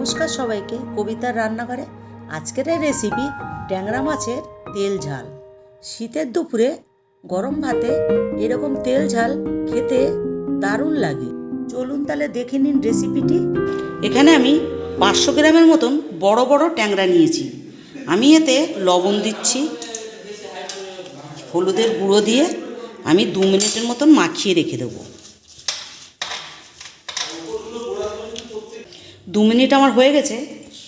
নমস্কার সবাইকে কবিতার রান্নাঘরে। আজকের এই রেসিপি ট্যাংরা মাছের তেল ঝাল। শীতের দুপুরে গরম ভাতে এরকম তেল ঝাল খেতে দারুণ লাগে। চলুন তাহলে দেখে নিন রেসিপিটি এখানে আমি পাঁচশো গ্রামের মতন বড় বড় ট্যাংরা নিয়েছি। আমি এতে লবণ দিচ্ছি, হলুদের গুঁড়ো দিয়ে আমি দু মিনিটের মতন মাখিয়ে রেখে দেবো। দু মিনিট আমার হয়ে গেছে,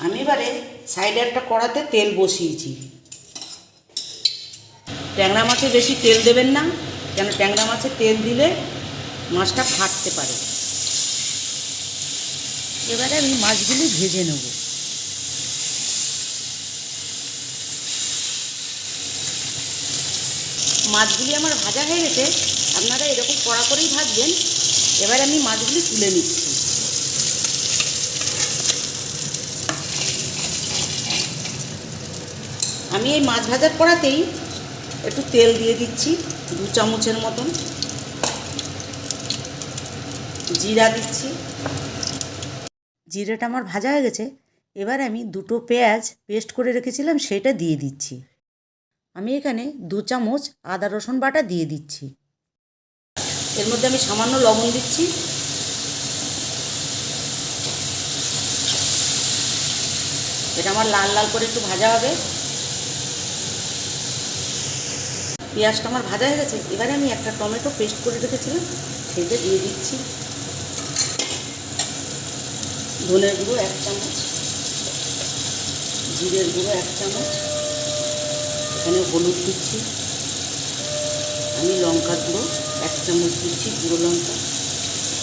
আমি এবারে সাইডে একটা কড়াতে তেল বসিয়েছি। ট্যাংরা মাছে বেশি তেল দেবেন না, কেন ট্যাংরা মাছে তেল দিলে মাছটা ফাটতে পারে। এবারে আমি মাছগুলি ভেজে নেব। মাছগুলি আমার ভাজা হয়ে গেছে, আপনারা এরকম কড়া করেই ভাজবেন। এবারে আমি মাছগুলি তুলে নিচ্ছি। আমি এই মাছ ভাজার কড়াতেই একটু তেল দিয়ে দিচ্ছি, দু চামচের মতন। জিরা দিচ্ছি। জিরাটা আমার ভাজা হয়ে গেছে, এবার আমি দুটো পেঁয়াজ পেস্ট করে রেখেছিলাম, সেটা দিয়ে দিচ্ছি। আমি এখানে দু চামচ আদা রসুন বাটা দিয়ে দিচ্ছি। এর মধ্যে আমি সামান্য লবণ দিচ্ছি। এটা আমার লাল লাল করে একটু ভাজা হবে। পেঁয়াজটা আমার ভাজা হয়ে গেছে, এবারে আমি একটা টমেটো পেস্ট করে রেখেছিলাম সেটা দিয়ে দিচ্ছি। ধনের গুঁড়ো এক চামচ, জিরের গুঁড়ো এক চামচ, এখানে হলুদ দিচ্ছি। আমি লঙ্কার গুঁড়ো এক চামচ দিচ্ছি, গুঁড়ো লঙ্কা।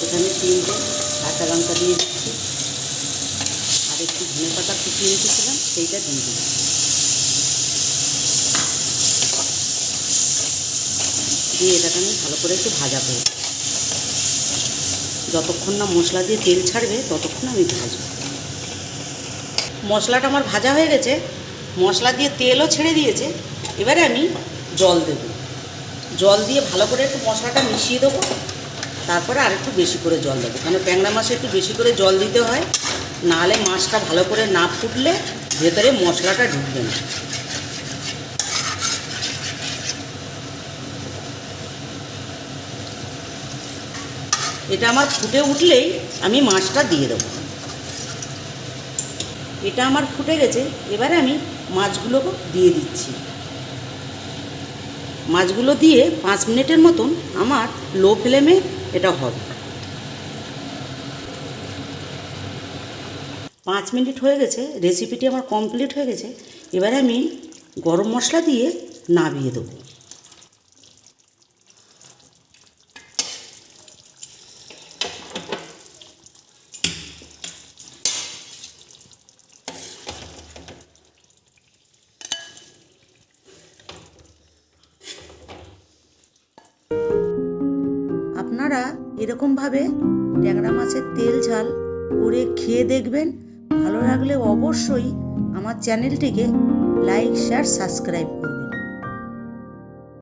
এখানে তিনটে কাঁচা লঙ্কা দিয়ে দিচ্ছি। আর একটু ধনে পাতা কুচিয়ে রেখেছিলাম, সেইটা দিয়ে দিচ্ছি। দিয়ে এটাকে আমি ভালো করে একটু ভাজা করব। যতক্ষণ না মশলা দিয়ে তেল ছাড়বে, ততক্ষণ আমি ভাজবো। মশলাটা আমার ভাজা হয়ে গেছে, মশলা দিয়ে তেলও ছেড়ে দিয়েছে, এবারে আমি জল দেব। জল দিয়ে ভালো করে একটু মশলাটা মিশিয়ে দেবো, তারপরে আর একটু বেশি করে জল দেবো। কেন ট্যাংরা মাছে একটু বেশি করে জল দিতে হয়, নাহলে মাছটা ভালো করে না ফুটলে ভেতরে মশলাটা ঢুকবে না। এটা আমার ফুটে উঠলেই আমি মাছটা দিয়ে দেবো। এটা আমার ফুটে গেছে, এবারে আমি মাছগুলো দিয়ে দিচ্ছি। মাছগুলো দিয়ে পাঁচ মিনিটের মতন আমার লো ফ্লেমে এটা হবে। পাঁচ মিনিট হয়ে গেছে রেসিপিটি আমার কমপ্লিট হয়ে গেছে, এবারে আমি গরম মশলা দিয়ে নাবিয়ে দেবো। আপনারা এরকমভাবে ট্যাংরা মাছের তেল, ঝাল করে খেয়ে দেখবেন। ভালো লাগলে অবশ্যই আমার চ্যানেলটিকে লাইক, শেয়ার, সাবস্ক্রাইব করুন।